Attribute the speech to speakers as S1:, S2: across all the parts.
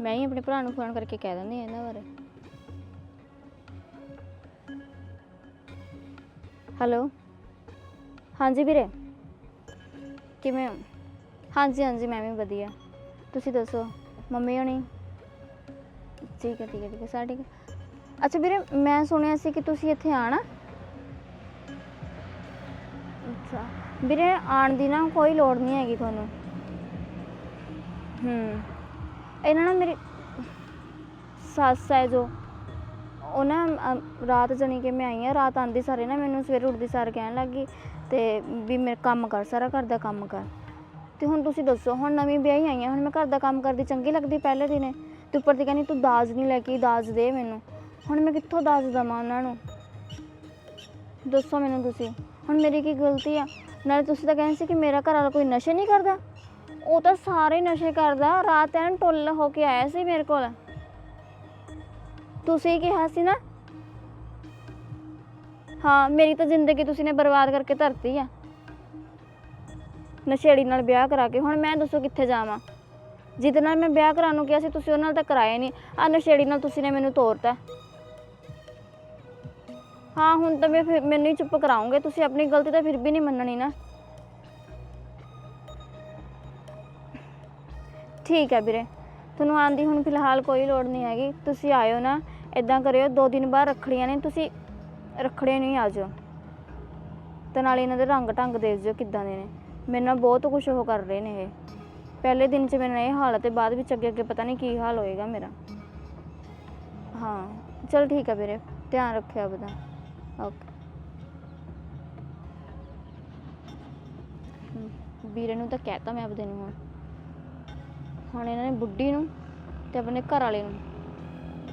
S1: ਮੈਂ ਹੀ ਆਪਣੇ ਭਰਾ ਨੂੰ ਫੋਨ ਕਰਕੇ ਕਹਿ ਦਿੰਦੀ ਹਾਂ ਇਹਨਾਂ ਬਾਰੇ। ਹੈਲੋ ਹਾਂਜੀ ਵੀਰੇ। ਕਿਵੇਂ ਹੋ? ਹਾਂਜੀ ਹਾਂਜੀ, ਮੈਂ ਵੀ ਵਧੀਆ। ਤੁਸੀਂ ਦੱਸੋ, ਮੰਮੀ ਹੋਣੀ? ਠੀਕ ਹੈ ਠੀਕ ਹੈ ਠੀਕ ਹੈ ਸਾਰੇ ਠੀਕ ਹੈ। ਅੱਛਾ ਵੀਰੇ, ਮੈਂ ਸੁਣਿਆ ਸੀ ਕਿ ਤੁਸੀਂ ਇੱਥੇ ਆਣਾ ਅੱਛਾ। ਵੀਰੇ, ਆਉਣ ਦੀ ਨਾ ਕੋਈ ਲੋੜ ਨਹੀਂ ਹੈਗੀ ਤੁਹਾਨੂੰ। ਹੂੰ। ਇਹਨਾਂ ਨਾਲ ਮੇਰੀ ਸੱਸ ਹੈ ਜੋ। ਉਹ ਨਾ ਅਮ, ਰਾਤ ਜਾਣੀ ਕਿ ਮੈਂ ਆਈ ਆ ਰਾਤ ਆਂਦੀ ਸਾਰੇ ਨਾ ਮੈਨੂੰ ਸਵੇਰੇ ਉੱਠਦੀ ਸਾਰ ਕਹਿਣ ਲੱਗੀ ਤੇ ਵੀ ਮੇਰੇ ਕੰਮ ਕਰ ਸਾਰਾ ਘਰ ਦਾ ਕੰਮ ਕਰ। ਤੇ ਹੁਣ ਤੁਸੀਂ ਦੱਸੋ ਹੁਣ ਨਵੀਂ ਵਿਆਹੀ ਆਈ ਆ ਹੁਣ ਮੈਂ ਘਰ ਦਾ ਕੰਮ ਕਰਦੀ ਚੰਗੀ ਲੱਗਦੀ ਪਹਿਲੇ ਦਿਨੇ ਤੇ ਉੱਪਰ ਦੀ ਕਹਿੰਦੀ ਤੂੰ ਦਾਜ ਨਹੀਂ ਲੈ ਕੇ ਆਈ, ਦਾਜ ਦੇ ਮੈਨੂੰ। ਹੁਣ ਮੈਂ ਕਿੱਥੋਂ ਦਾਜ ਦੇਵਾਂ ਉਹਨਾਂ ਨੂੰ? ਦੱਸੋ ਮੈਨੂੰ ਤੁਸੀਂ। ਹੁਣ ਮੇਰੀ ਕੀ ਗਲਤੀ ਆ? ਨਾਲੇ ਤੁਸੀਂ ਤਾਂ ਕਹਿੰਦੇ ਸੀ ਕਿ ਮੇਰਾ ਘਰ ਵਾਲਾ ਕੋਈ ਨਸ਼ੇ ਨਹੀਂ ਕਰਦਾ? ਉਹ ਤਾਂ ਸਾਰੇ ਨਸ਼ੇ ਕਰਦਾ, ਰਾਤ ਐਨ ਟੁੱਲ ਹੋ ਕੇ ਆਇਆ ਸੀ ਮੇਰੇ ਕੋਲ। ਤੁਸੀਂ ਕਿਹਾ ਸੀ ਨਾ? ਹਾਂ, ਮੇਰੀ ਤਾਂ ਜ਼ਿੰਦਗੀ ਤੁਸੀਂ ਨੇ ਬਰਬਾਦ ਕਰਕੇ ਧਰਤੀ ਆ। ਨਸ਼ੇੜੀ ਨਾਲ ਵਿਆਹ ਕਰਾ ਕੇ, ਹੁਣ ਮੈਂ ਦੱਸੋ ਕਿੱਥੇ ਜਾਵਾਂ? ਜਿਹਦੇ ਨਾਲ ਮੈਂ ਵਿਆਹ ਕਰਾਉਣ ਨੂੰ ਕਿਹਾ ਸੀ, ਤੁਸੀਂ ਉਹਨਾਂ ਨਾਲ ਤਾਂ ਕਰਾਇਆ ਨਹੀਂ। ਆ ਨਸ਼ੇੜੀ ਨਾਲ ਤੁਸੀਂ ਨੇ ਮੈਨੂੰ ਤੋਰਤਾ। ਹਾਂ, ਹੁਣ ਤਾਂ ਮੈਂ ਫਿਰ ਮੈਨੂੰ ਹੀ ਚੁੱਪ ਕਰਾਉਂਗੇ। ਤੁਸੀਂ ਆਪਣੀ ਗਲਤੀ ਤਾਂ ਫਿਰ ਵੀ ਨਹੀਂ ਮੰਨਣੀ ਨਾ। ਠੀਕ ਹੈ ਵੀਰੇ। ਤੁਹਾਨੂੰ ਆਉਣ ਦੀ ਹੁਣ ਫਿਲਹਾਲ ਕੋਈ ਲੋੜ ਨਹੀਂ ਹੈਗੀ। ਤੁਸੀਂ ਆਇਓ ਨਾ ਇਦਾਂ ਕਰਿਓ, ਦੋ ਦਿਨ ਬਾਅਦ ਰੱਖੜੀਆਂ ਨੇ, ਤੁਸੀਂ ਰੱਖੜੀਆਂ ਨਹੀਂ ਆ ਜਾਓ ਤੇ ਨਾਲੇ ਇਹਨਾਂ ਦੇ ਰੰਗ ਢੰਗ ਦੇਖ ਜਿਓ ਕਿੱਦਾਂ ਦੇ ਨੇ। ਮੇਰੇ ਨਾਲ ਬਹੁਤ ਕੁਝ ਉਹ ਕਰ ਰਹੇ ਨੇ ਇਹ। ਪਹਿਲੇ ਦਿਨ 'ਚ ਮੇਰੇ ਨਾਲ ਇਹ ਹਾਲ ਤੇ ਬਾਅਦ ਵਿੱਚ ਅੱਗੇ ਅੱਗੇ ਪਤਾ ਨਹੀਂ ਕੀ ਹਾਲ ਹੋਏਗਾ ਮੇਰਾ। ਹਾਂ, ਚਲ ਠੀਕ ਹੈ ਵੀਰੇ, ਧਿਆਨ ਰੱਖਿਓ ਆਪਦਾ। ਓਕੇ ਵੀਰੇ ਨੂੰ ਤਾਂ ਕਹਿਤਾ ਮੈਂ ਆਪਦੇ ਨੂੰ ਹੁਣ। ਹੁਣ ਇਹਨਾਂ ਨੇ ਬੁੱਢੀ ਨੂੰ ਤੇ ਆਪਣੇ ਘਰ ਵਾਲੇ ਨੂੰ।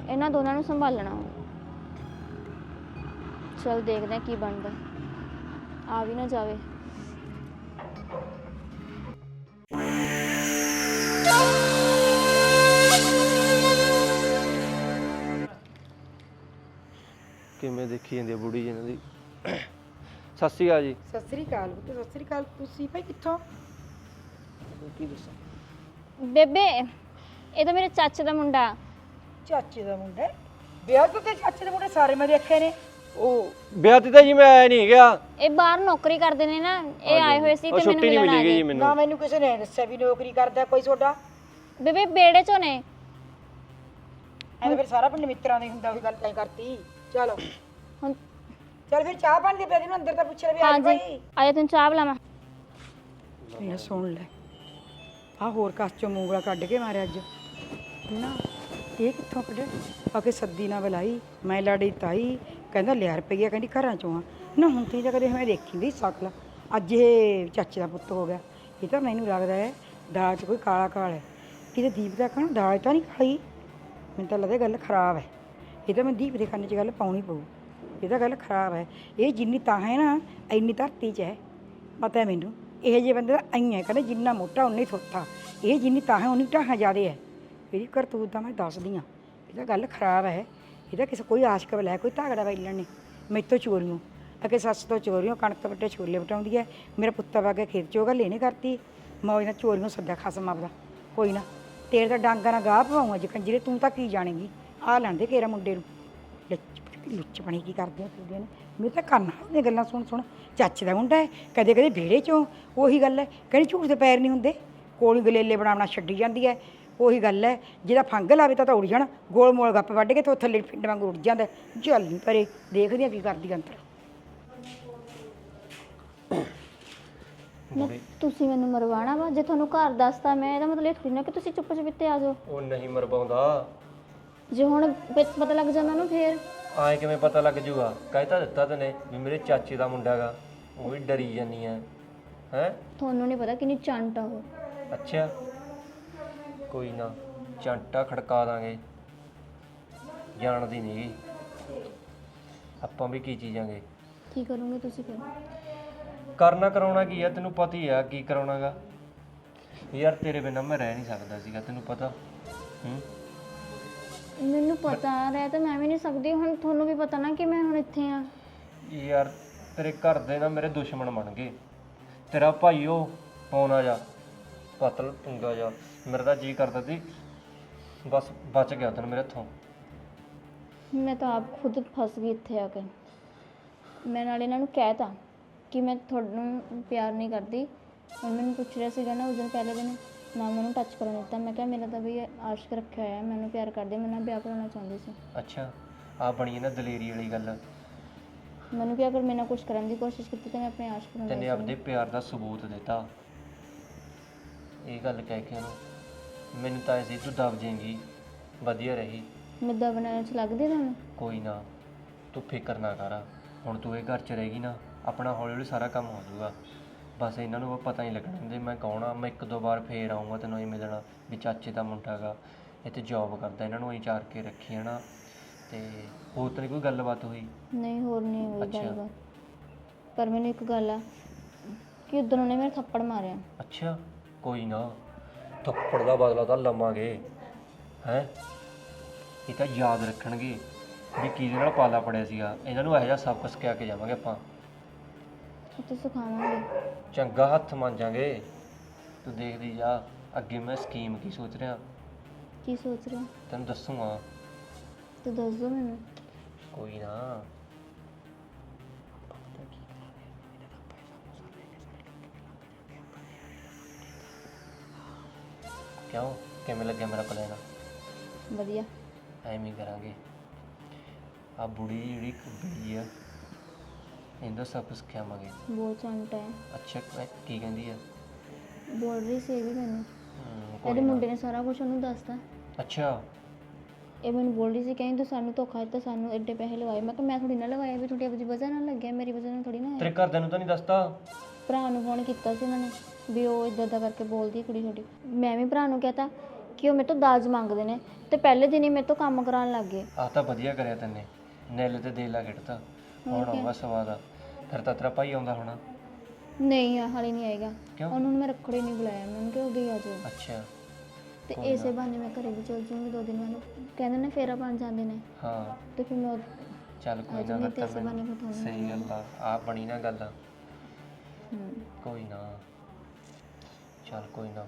S1: ਇਹਨਾਂ ਦੋਨਾਂ ਨੂੰ ਸੰਭਾਲਣਾ ਚਲ ਦੇਖਦੇ ਹਾਂ ਕੀ ਬਣਦਾ। ਆ ਵੀ ਨਾ ਜਾਵੇ।
S2: ਕਿਵੇਂ ਦੇਖੀ ਜਾਂਦੀ ਆ ਬੁੜੀ ਜੀ ਇਹਨਾਂ ਦੀ? ਸਤਿ ਸ਼੍ਰੀ ਅਕਾਲ ਜੀ।
S3: ਸਤਿ ਸ੍ਰੀ ਅਕਾਲ ਪੁੱਤ ਸਤਿ ਸ੍ਰੀ ਅਕਾਲ। ਤੁਸੀਂ ਭਾਈ ਕਿੱਥੋਂ?
S2: ਕੀ ਦੱਸਾਂ?
S1: ਬੇਬੇ ਇਹ ਤਾਂ ਮੇਰੇ ਚਾਚੇ ਦਾ ਮੁੰਡਾ।
S3: ਚਾਚੇ ਦਾ ਮੁੰਡਾ ਹੈ। ਵਿਆਹ ਤੋਂ ਤੇ ਚਾਚੇ ਦੇ ਮੁੰਡੇ ਸਾਰੇ ਮੈਂ ਦੇਖੇ ਨੇ।
S2: ਉਹ ਵਿਆਹ ਤੇ ਤਾਂ ਜੀ ਮੈਂ ਆਇਆ ਨਹੀਂ ਗਿਆ
S1: ਇਹ ਬਾਹਰ ਨੌਕਰੀ ਕਰਦੇ ਨੇ ਨਾ ਇਹ ਆਏ ਹੋਏ ਸੀ
S2: ਉਹ
S1: ਤੇ ਮੈਨੂੰ
S2: ਛੁੱਟੀ ਨਹੀਂ
S1: ਮਿਲਣ ਆ
S2: ਮਿਲੀ ਗਈ ਜੀ ਮੈਨੂੰ।
S3: ਨਾ ਮੈਨੂੰ ਕਿਸੇ ਨੇ ਦੱਸਿਆ ਵੀ ਨੌਕਰੀ ਕਰਦਾ ਕੋਈ ਤੁਹਾਡਾ।
S1: ਬੇਬੇ ਬੇੜੇ ਚੋਂ ਨੇ।
S3: ਐਵੇਂ ਫਿਰ ਸਾਰਾ ਪਿੰਡ ਮਿੱਤਰਾਂ ਦੀ ਹੁੰਦਾ ਉਹੀ ਗੱਲ ਤੈਂ ਕਰਤੀ। ਚਲੋ।
S1: ਹੁਣ
S3: ਚਲ ਫਿਰ ਚਾਹ ਪਾਣੀ ਦੇ ਪਿਆ ਨੂੰ ਅੰਦਰ ਤਾਂ ਪੁੱਛ ਲੈ ਵੀ ਆ
S1: ਹਾਂਜੀ।
S3: ਭਾਈ।
S1: ਆਇਆ ਤੈਨੂੰ ਚਾਹ ਬੁਲਾਵਾਂ
S3: ਇਹ ਸੁਣ ਲੈ। ਆ ਹੋਰ ਕਸ ਚੋਂ ਮੂੰਗਲਾ ਕੱਢ ਕੇ ਮਾਰਿਆ ਅੱਜ। ਨਾ, ਇਹ ਕਿੱਥੋਂ ਕੱਢਿਆ? ਆ ਕੇ ਸੱਦੀ ਨਾ ਬੁਲਾਈ, ਮੈਂ ਲਾੜੀ ਤਾਈ, ਕਹਿੰਦਾ ਲਿਆ ਰੁਪਈਆ, ਕਹਿੰਦੀ ਘਰਾਂ ਚੋਂ ਆ। ਨਾ ਹੁਣ ਤੀ ਤਾਂ ਕਦੇ ਮੈਂ ਦੇਖੀ ਨਹੀਂ ਸਕਲ। ਅੱਜ ਇਹ ਚਾਚੇ ਦਾ ਪੁੱਤ ਹੋ ਗਿਆ। ਇਹ ਤਾਂ ਮੈਨੂੰ ਲੱਗਦਾ ਹੈ ਦਾਲ 'ਚ ਕੋਈ ਕਾਲਾ ਕਾਲ ਹੈ। ਕਿਤੇ ਦੀਪ ਦਾ ਕਹਣਾ ਦਾਲ ਤਾਂ ਨਹੀਂ ਖਾਈ। ਮੈਨੂੰ ਤਾਂ ਲੱਗਦਾ ਗੱਲ ਖਰਾਬ ਹੈ। ਇਹ ਤਾਂ ਮੈਂ ਦੀਪ ਦੇ ਕੰਨ 'ਚ ਗੱਲ ਪਾਉਣੀ ਪਊ। ਇਹ ਤਾਂ ਗੱਲ ਖਰਾਬ ਹੈ। ਇਹ ਜਿੰਨੀ ਤਾਂ ਹੈ ਨਾ, ਇੰਨੀ ਧਰਤੀ 'ਚ ਹੈ। ਪਤਾ ਹੈ ਮੈਨੂੰ। ਇਹ ਜੇ ਬੰਦੇ ਦਾ ਐਂ ਹੈ, ਕਹਿੰਦੇ ਜਿੰਨਾ ਮੋਟਾ ਉਨਾ ਹੀ ਥੋਥਾ। ਇਹ ਜਿੰਨੀ ਤਾਂ ਹੈ ਉਨੀ ਢਾਹਾਂ ਜ਼ਿਆਦੇ ਹੈ। ਇਹਦੀ ਕਰਤੂਤ ਤਾਂ ਮੈਂ ਦੱਸਦੀ ਹਾਂ। ਇਹ ਤਾਂ ਗੱਲ ਖਰਾਬ ਹੈ। ਇਹਦਾ ਕਿਸੇ, ਕੋਈ ਆਸ਼ਕ ਹੈ ਕੋਈ ਧਾਗੜਾ ਵੈਲਣ ਨਹੀਂ ਮੈਥੋਂ ਚੋਰੀਆਂ ਅਕੇ ਸੱਸ ਤੋਂ ਚੋਰੀਆਂ ਕਣਕ ਵੱਟੇ ਛੋਲੇ ਵਟਾਉਂਦੀ ਹੈ। ਮੇਰਾ ਪੁੱਤਾ ਵਾ ਕੇ ਖੇਤ ਚੋਗਾ ਲੈਣੇ ਕਰਤੀ। ਮੌਜ ਨਾਲ ਚੋਰੀਆਂ ਸੱਦਾ ਖਸਮ ਆਪਦਾ। ਕੋਈ ਨਾ, ਤੇਰੇ ਤਾਂ ਡਾਂਗਾ ਨਾਲ ਗਾਹ ਪਵਾਉਂ ਅੱਜ ਕੰਜਰੇ, ਤੂੰ ਤਾਂ ਕੀ ਜਾਣੇਗੀ? ਆ ਲੈਣ ਦੇ ਕੇਰਾ ਮੁੰਡੇ ਨੂੰ। ਲੁੱਚ ਲੁੱਚ ਬਣੀ ਕੀ ਕਰਦੀਆਂ ਫਿਰਦੀਆਂ ਨੇ? ਮੇਰੇ ਤਾਂ ਕੰਨ ਦੀਆਂ ਗੱਲਾਂ ਸੁਣ ਸੁਣ। ਚਾਚੇ ਦਾ ਮੁੰਡਾ ਹੈ ਕਦੇ ਕਦੇ ਵਿਹੜੇ ਚੋਂ। ਉਹੀ ਗੱਲ ਹੈ ਕਹਿੰਦੀ ਝੂਠ ਦੇ ਪੈਰ ਨਹੀਂ ਹੁੰਦੇ। ਕੋਲ ਗਲੇਲੇ ਬਣਾਉਣਾ ਛੱਡੀ ਜਾਂਦੀ ਹੈ। ਉਹੀ ਗੱਲ ਹੈ ਜਿਹਦਾ ਫੰਗ ਲਾਵੇ ਤਾਂ ਤਾਂ ਉੜ ਜਾਣ। ਗੋਲ ਮੋਲ ਗੱਪ ਵੱਢ ਕੇ ਤੇ ਉਹ ਥੱਲੇ ਪਿੰਡ ਵਾਂਗ ਉੜ ਜਾਂਦਾ। ਚੱਲ ਨਹੀਂ ਪਰੇ ਦੇਖਦੇ ਆ ਕੀ ਕਰਦੀ ਅੰਤਰ।
S1: ਨਾ ਤੁਸੀਂ ਮੈਨੂੰ ਮਰਵਾਣਾ ਵਾ? ਜੇ ਤੁਹਾਨੂੰ ਘਰ ਦੱਸਤਾ ਮੈਂ ਇਹਦਾ ਮਤਲਬ ਇਹ ਥੋੜੀ ਨਾ ਕਿ ਤੁਸੀਂ ਚੁੱਪ ਚੁਪੀਤੇ ਆ ਜਾਓ।
S2: ਉਹ ਨਹੀਂ ਮਰਵਾਉਂਦਾ।
S1: ਜੇ ਹੁਣ ਪ- ਪਤਾ ਲੱਗ ਜਾਂਦਾ ਨਾ ਫੇਰ।
S2: ਆਏ ਕਿਵੇਂ ਪਤਾ ਲੱਗ ਜੂਗਾ? ਕਹਿ ਤਾਂ ਦਿੱਤਾ ਤੈਨੇ ਵੀ ਮੇਰੇ ਚਾਚੇ ਦਾ ਮੁੰਡਾ ਗਾ ਉਹ ਵੀ ਡਰੀ ਜਾਨੀ ਆ ਹੈ?
S1: ਤੁਹਾਨੂੰ ਨਹੀਂ ਪਤਾ ਕਿੰਨੀ ਚੰਟ ਆ ਉਹ।
S2: ਅੱਛਾ। ਕੋਈ ਨਾ ਚਾਂਟਾ ਖੜਕਾ ਦਾਂਗੇ। ਜਾਣਦੀ ਨਹੀਂ ਆਪਾਂ ਵੀ ਕੀ ਚੀਜ਼ਾਂਗੇ?
S1: ਕੀ ਕਰੋਗੇ ਤੁਸੀਂ ਫਿਰ?
S2: ਕਰਨਾ ਕਰਾਉਣਾ ਕੀ ਆ? ਤੈਨੂੰ ਪਤਾ ਹੀ ਆ ਕੀ ਕਰਾਉਣਾਗਾ ਯਾਰ ਤੇਰੇ ਬਿਨਾਂ ਮੈਂ ਰਹਿ ਨਹੀਂ ਸਕਦਾ ਸੀਗਾ ਤੈਨੂੰ ਪਤਾ? ਹੂੰ?
S1: ਮੈਨੂੰ ਪਤਾ ਰਹਿ ਤਾਂ ਮੈਂ ਵੀ ਨਹੀਂ ਸਕਦੀ ਹੁਣ ਤੁਹਾਨੂੰ ਵੀ ਪਤਾ ਨਾ ਕਿ ਮੈਂ ਹੁਣ ਇੱਥੇ ਆ।
S2: ਯਾਰ ਤੇਰੇ ਘਰ ਦੇ ਨਾ ਮੇਰੇ ਦੁਸ਼ਮਣ ਬਣ ਗਏ। ਤੇਰਾ ਭਾਈ ਉਹ ਪੌਣਾ ਜਾ ਪਤਲ ਪੁੰਗਾ ਜਾ ਮੇਰਾ ਤਾਂ ਜੀ ਕਰਦਾ ਸੀ ਬਸ ਬਚ ਗਿਆ ਤੈਨੂੰ ਮੇਰੇ ਹੱਥੋਂ
S1: ਮੈਂ ਤਾਂ ਆਪ ਖੁਦ ਫਸ ਗਈ ਇੱਥੇ ਆ ਕੇ। ਮੈਂ ਨਾਲ ਇਹਨਾਂ ਨੂੰ ਕਹਿਤਾ ਕਿ ਮੈਂ ਤੁਹਾਨੂੰ ਪਿਆਰ ਨਹੀਂ ਕਰਦੀ। ਉਹ ਮੈਨੂੰ ਪੁੱਛ ਰਿਹਾ ਸੀਗਾ ਨਾ ਉਸ ਦਿਨ ਪਹਿਲੇ ਦਿਨ। ਨਾ ਮੈਨੂੰ ਟੱਚ ਕਰਨ ਦਿੱਤਾ। ਮੈਂ ਕਿਹਾ ਮੇਰਾ ਤਾਂ ਵੀ ਆਸ਼ਕ ਰੱਖਿਆ ਹੋਇਆ ਮੈਨੂੰ ਪਿਆਰ ਕਰਦੇ ਮੈਂ ਨਾਲ ਵਿਆਹ ਕਰਾਉਣਾ ਚਾਹੁੰਦੀ ਸੀ।
S2: ਅੱਛਾ ਆ ਬਣੀ ਹੈ ਨਾ ਦਲੇਰੀ ਵਾਲੀ ਗੱਲ।
S1: ਮੈਨੂੰ ਕਿ ਅਗਰ ਮੇਰੇ ਨਾਲ ਕੁਝ ਕਰਨ ਦੀ ਕੋਸ਼ਿਸ਼ ਕੀਤੀ ਤਾਂ ਮੈਂ ਆਪਣੇ ਆਸ਼ਕ ਨੂੰ
S2: ਤੈਨੇ ਆਪਦੇ ਪਿਆਰ ਦਾ ਸਬੂਤ ਦਿੱਤਾ। ਇਹ ਗੱਲ ਕਹਿ ਕੇ ਉਹਨੂੰ ਮੈਨੂੰ ਤਾਂ ਐਸੀ ਤੂੰ ਦਬ ਜਾਏਂਗੀ। ਵਧੀਆ ਰਹੀ।
S1: ਮੈਂ ਦਬਣਾ ਚ ਲੱਗਦੀ ਤੁਹਾਨੂੰ?
S2: ਕੋਈ ਨਾ ਤੂੰ ਫਿਕਰ ਨਾ ਕਰ। ਹੁਣ ਤੂੰ ਇਹ ਘਰ 'ਚ ਰਹੇਗੀ ਨਾ ਆਪਣਾ ਹੌਲੀ ਹੌਲੀ ਸਾਰਾ ਕੰਮ ਹੋ ਜਾਊਗਾ। ਬਸ ਇਹਨਾਂ ਨੂੰ ਪਤਾ ਨਹੀਂ ਲੱਗਣਾ ਦਿੰਦੇ ਮੈਂ ਕੌਣ ਆ ਮੈਂ ਇੱਕ ਦੋ ਵਾਰ ਫੇਰ ਆਉਂਗਾ ਤੈਨੂੰ ਇਹ ਮਿਲਣਾ ਵੀ ਚਾਚੇ ਦਾ ਮੁੰਡਾ ਗਾ ਇੱਥੇ ਜੌਬ ਕਰਦਾ ਇਹਨਾਂ ਨੂੰ ਅਸੀਂ ਚਾਰ ਕੇ ਰੱਖੀ ਹੈ ਨਾ ਤੇ ਹੋਰ ਤਾਂ ਨਹੀਂ ਕੋਈ ਗੱਲਬਾਤ ਹੋਈ?
S1: ਨਹੀਂ ਹੋਰ ਨਹੀਂ ਹੋਈ
S2: ਅੱਛਾ।
S1: ਗੱਲਬਾਤ ਪਰ ਮੈਨੂੰ ਇੱਕ ਗੱਲ ਆ ਕਿ ਉਦੋਂ ਉਹਨੇ ਮੇਰੇ ਥੱਪੜ ਮਾਰਿਆ।
S2: ਅੱਛਾ ਕੋਈ ਨਾ ਥੱਪੜ ਦਾ ਬਦਲਾ ਤਾਂ ਲਵਾਂਗੇ ਹੈ? ਇਹ ਤਾਂ ਯਾਦ ਰੱਖਣਗੇ ਵੀ ਕਿਹਦੇ ਨਾਲ ਪਾਲਾ ਪੜਿਆ ਸੀਗਾ ਇਹਨਾਂ ਨੂੰ ਇਹੋ ਜਿਹਾ ਸਬਕ ਸਿਖਾ ਕੇ ਜਾਵਾਂਗੇ ਆਪਾਂ।
S1: ਉੱਥੇ ਸਿਖਾਵਾਂਗੇ।
S2: ਚੰਗਾ ਹੱਥ ਮੰਜਾਂਗੇ। ਤੂੰ ਦੇਖਦੀ ਜਾ ਅੱਗੇ ਮੈਂ ਸਕੀਮ ਕੀ ਸੋਚ ਰਿਹਾ?
S1: ਕੀ ਸੋਚ ਰਹੇ? ਹੋ
S2: ਤੈਨੂੰ ਦੱਸੂਗਾ
S1: ਤੇ ਦੱਸ ਦਿਓ ਮੈਨੂੰ।
S2: ਕੋਈ ਨਾ। ਕਿਉਂ? ਕਿਵੇਂ ਲੱਗਿਆ ਮੇਰਾ ਪਲਾਨ?
S1: ਵਧੀਆ।
S2: ਐਵੇਂ ਹੀ ਕਰਾਂਗੇ। ਆ ਬੁੜੀ ਜਿਹੜੀ ਬੁੜੀ ਆ। ਇਹਦਾ ਸਭ ਕੁਝ ਸਿਖਾਵਾਂਗੇ
S1: ਬਹੁਤ ਚੰਟ ਹੈ।
S2: ਅੱਛਾ ਕ- ਕੀ ਕਹਿੰਦੀ ਆ?
S1: ਬੋਲ ਰਹੀ ਸੀ ਇਹ ਵੀ ਮੈਨੂੰ।
S2: ਹਮ,
S1: ਇਹਦੇ
S2: ਨਾ।
S1: ਮੁੰਡੇ ਨੇ ਸਾਰਾ ਕੁਝ ਉਹਨੂੰ ਦੱਸਤਾ।
S2: ਅੱਛਾ।
S1: ਇਹ ਮੈਨੂੰ ਬੋਲ ਰਹੀ ਸੀ ਕਹਿੰਦੀ ਤੂੰ ਸਾਨੂੰ ਧੋਖਾ ਦਿੱਤਾ ਸਾਨੂੰ ਐਡੇ ਪੈਸੇ ਲਵਾਏ। ਮੈਂ ਕਿਹਾ ਮੈਂ ਥੋੜੀ ਨਾ ਲਵਾਏ ਵੀ ਤੁਹਾਡੀ ਆਪਣੀ ਵਜ੍ਹਾ ਨਾਲ ਲੱਗਿਆ ਮੇਰੀ ਵਜ੍ਹਾ ਨਾਲ ਥੋੜੀ ਨਾ ਹੋਇਆ।
S2: ਤੇਰੇ ਘਰਦਿਆਂ ਨੂੰ ਤਾਂ ਨਹੀਂ ਦੱਸਦਾ
S1: ਭਰਾ ਨੂੰ ਫੋਨ ਕੀਤਾ ਸੀ ਉਹਨਾਂ ਨੇ ਵੀ ਉਹ ਇਦਾਂ ਦਾ ਕਰਕੇ ਬੋਲਦੀ ਹੈ ਕੁੜੀ ਤੁਹਾਡੀ। ਮੈਂ ਵੀ ਭਰਾ ਨੂੰ ਕਹਤਾ ਕਿ ਉਹ ਮੇਰੇ ਤੋਂ ਦਾਜ ਮੰਗਦੇ ਨੇ ਤੇ ਪਹਿਲੇ ਦਿਨ ਹੀ ਮੇਰੇ ਤੋਂ ਕੰਮ ਕਰਾਉਣ ਲੱਗ ਗਏ।
S2: ਆਹ ਤਾਂ ਵਧੀਆ ਕਰਿਆ ਤੈਨੇ। ਨੈਲ ਤੇ ਦੇ ਲਾ ਗਿੜਤਾ ਹੁਣ ਆਊਗਾ ਸਵਾਦ। ਆ ਫਿਰ ਤਾਂ ਤੇਰਾ ਭਾਈ ਆਉਂਦਾ ਹੋਣਾ।
S1: ਨਹੀਂ ਆ ਹਾਲੇ ਨਹੀਂ ਆਏਗਾ।
S2: ਕਿਉਂ?
S1: ਉਹਨਾਂ ਨੂੰ ਮੈਂ ਰੱਖੜੀ ਨਹੀਂ ਬੁਲਾਇਆ ਮੈਂ ਉਹਨੂੰ ਕਿਹਾ ਉਦੋਂ ਹੀ ਆ ਜਾਓ।
S2: ਅੱਛਾ।
S1: ਤੇ ਇਸੇ ਬਹਾਨੇ ਮੈਂ ਘਰੇ ਵੀ ਚਲ ਜੂੰਗੀ ਦੋ ਦਿਨ ਮੈਨੂੰ ਕਹਿੰਦੇ ਨੇ ਫੇਰਾ ਬਣ ਜਾਂਦੇ ਨੇ।
S2: ਹਾਂ।
S1: ਤੇ ਫਿਰ ਮੈਂ
S2: ਚੱਲ ਕੋਈ ਨਾ
S1: ਜਾਊਂਗੀ ਤੇ
S2: ਤਾਂ
S1: ਇਸੇ ਬਹਾਨੇ ਫਿਰ ਤੁਹਾਨੂੰ
S2: ਸਹੀ ਗੱਲ ਆ। ਆ ਬਣੀ ਨਾ ਗੱਲ।
S1: ਹੂੰ।
S2: ਕੋਈ ਨਾ। ਚੱਲ ਕੋਈ ਨਾ।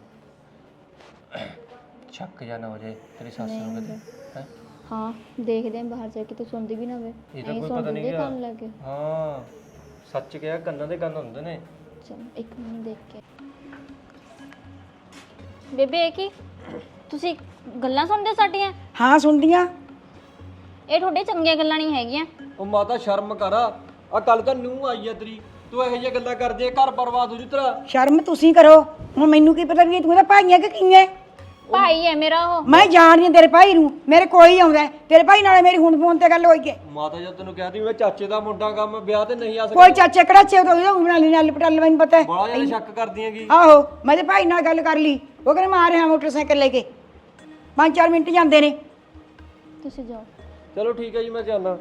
S2: ਛੱਕ ਜਾ ਨਾ ਹੋ ਜੇ ਤੇਰੀ ਸੱਸ ਨੂੰ ਕਦੇ ਹੈਂ?
S1: ਹਾਂ ਦੇਖਦੇ ਆਂ ਬਾਹਰ ਜਾ ਕੇ ਤੂੰ ਸੁਣਦੀ ਵੀ ਨਾ ਹੋਵੇ।
S2: ਇਹ ਤਾਂ ਕੋਈ
S1: ਸੁਣ
S2: ਪਤਾ ਨਹੀਂ
S1: ਲੈਂਦੇ
S2: ਗਿਆ।
S1: ਕੰਨ ਲੱਗੇ
S2: ਹਾਂ ਸੱਚ ਕਿਹਾ ਕੰਨਾਂ ਦੇ ਕੰਨ ਹੁੰਦੇ ਨੇ।
S1: ਚਲ ਇੱਕ ਮਿੰਟ ਦੇਖ ਕੇ। ਬੇਬੇ ਇਹ ਕੀ? ਤੁਸੀਂ ਗੱਲਾਂ ਸੁਣਦੇ ਸਾਡੀਆਂ?
S3: ਹਾਂ ਸੁਣਦੀਆਂ।
S1: ਇਹ ਤੁਹਾਡੇ ਚੰਗੀਆਂ ਗੱਲਾਂ ਨਹੀਂ ਹੈਗੀਆਂ।
S2: ਉਹ ਮਾਤਾ ਸ਼ਰਮ ਕਰ। ਆ ਕੱਲ ਤਾਂ ਨੂੰ ਆਈ ਆ ਤੇਰੀ। ਤੂੰ ਇਹੋ ਜਿਹੀਆਂ ਗੱਲਾਂ ਕਰਦੀ ਆ ਘਰ ਬਰਬਾਦ ਹੋ ਜੂ ਤੇਰਾ।
S3: ਸ਼ਰਮ ਤੁਸੀਂ ਕਰੋ। ਹੁਣ ਮੈਨੂੰ ਕੀ ਪਤਾ ਵੀ ਇਹ ਤੂੰ ਇਹਦਾ ਭਾਈ ਹੈ ਕਿ ਕੀ ਹੈ
S1: ਭਾਈ ਹੈ ਮੇਰਾ ਉਹ।
S3: ਮੈਂ ਜਾਣਦੀ ਹਾਂ ਤੇਰੇ ਭਾਈ ਨੂੰ। ਮੇਰੇ ਕੋਈ ਆਉਂਦਾ ਹੈ। ਤੇਰੇ ਭਾਈ ਨਾਲ ਮੇਰੀ ਹੁਣ ਫੋਨ ਤੇ ਗੱਲ ਹੋਈ ਹੈ
S2: ਮਾਤਾ ਜਦ ਤੈਨੂੰ ਕਹਿਤੀ ਮੈਂ ਚਾਚੇ ਦਾ ਮੁੰਡਾ ਗਾ ਮੈਂ ਵਿਆਹ ਤੇ ਨਹੀਂ ਆ
S3: ਕੋਈ ਚਾਚੇ ਕੜਾਚੇ ਉਹ ਤਾਂ ਉਹਦਾ ਬਣਾ ਲਈ ਨਾਲ ਪਟਾਲ ਮੈਨੂੰ ਪਤਾ ਹੈ।
S2: ਬੜਾ ਜ਼ਿਆਦਾ ਸ਼ੱਕ ਕਰਦੀ ਹੈਗੀ
S3: ਆਹੋ ਮੈਂ ਤੇ ਭਾਈ ਨਾਲ ਗੱਲ ਕਰ ਲਈ। ਉਹ ਕਹਿੰਦੇ ਮੈਂ ਆ ਰਿਹਾ ਮੋਟਰਸਾਈਕਲ ਲੈ ਕੇ। ਪੰਜ ਚਾਰ ਮਿੰਟ ਜਾਂਦੇ ਨੇ।
S1: ਤੁਸੀਂ ਜਾਓ।
S2: ਚਲੋ ਠੀਕ ਹੈ ਜੀ ਮੈਂ ਜਾਣਾ